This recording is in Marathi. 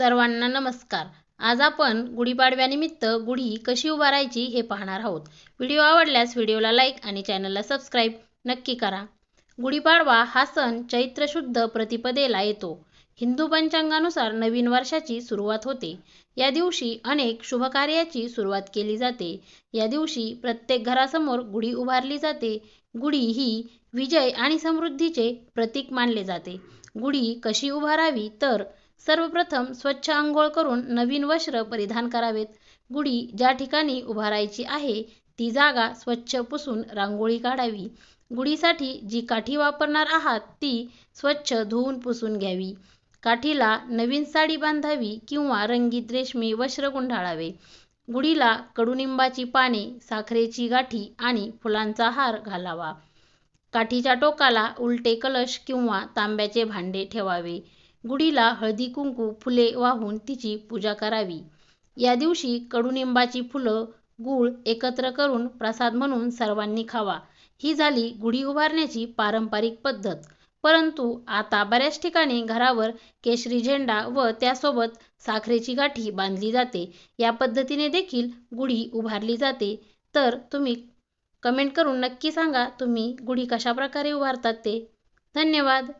सर्वांना नमस्कार. आज आपण गुढीपाडव्यानिमित्त गुढी कशी उभारायची हे पाहणार आहोत. व्हिडिओ आवडल्यास व्हिडिओला लाईक आणि चॅनलला सबस्क्राईब नक्की करा. गुढीपाडवा हा सण चैत्र शुद्ध प्रतिपदेला येतो. हिंदू पंचांगानुसार नवीन वर्षाची सुरुवात होते. या दिवशी अनेक शुभकार्याची सुरुवात केली जाते. या दिवशी प्रत्येक घरासमोर गुढी उभारली जाते. गुढी ही विजय आणि समृद्धीचे प्रतीक मानले जाते. गुढी कशी उभारावी तर सर्वप्रथम स्वच्छ आंघोळ करून नवीन वस्त्र परिधान करावेत. गुढी ज्या ठिकाणी उभारायची आहे ती जागा स्वच्छ पुसून रांगोळी काढावी. गुढीसाठी जी काठी वापरणार आहात ती स्वच्छ धुवून पुसून घ्यावी. काठीला नवीन साडी बांधावी किंवा रंगीत रेशमी वस्त्र गुंढाळावे गुढीला कडुनिंबाची पाने साखरेची गाठी आणि फुलांचा हार घालावा. काठीच्या टोकाला उलटे कलश किंवा तांब्याचे भांडे ठेवावे. गुढीला हळदी कुंकू फुले वाहून तिची पूजा करावी. या दिवशी कडुनिंबाची फुलं गूळ एकत्र करून प्रसाद म्हणून सर्वांनी खावा. ही झाली गुढी उभारण्याची पारंपरिक पद्धत. परंतु आता बऱ्याच ठिकाणी घरावर केशरी झेंडा व त्यासोबत साखरेची गाठी बांधली जाते. या पद्धतीने देखील गुढी उभारली जाते. तर तुम्ही कमेंट करून नक्की सांगा तुम्ही गुढी कशा प्रकारे उभारतात ते. धन्यवाद.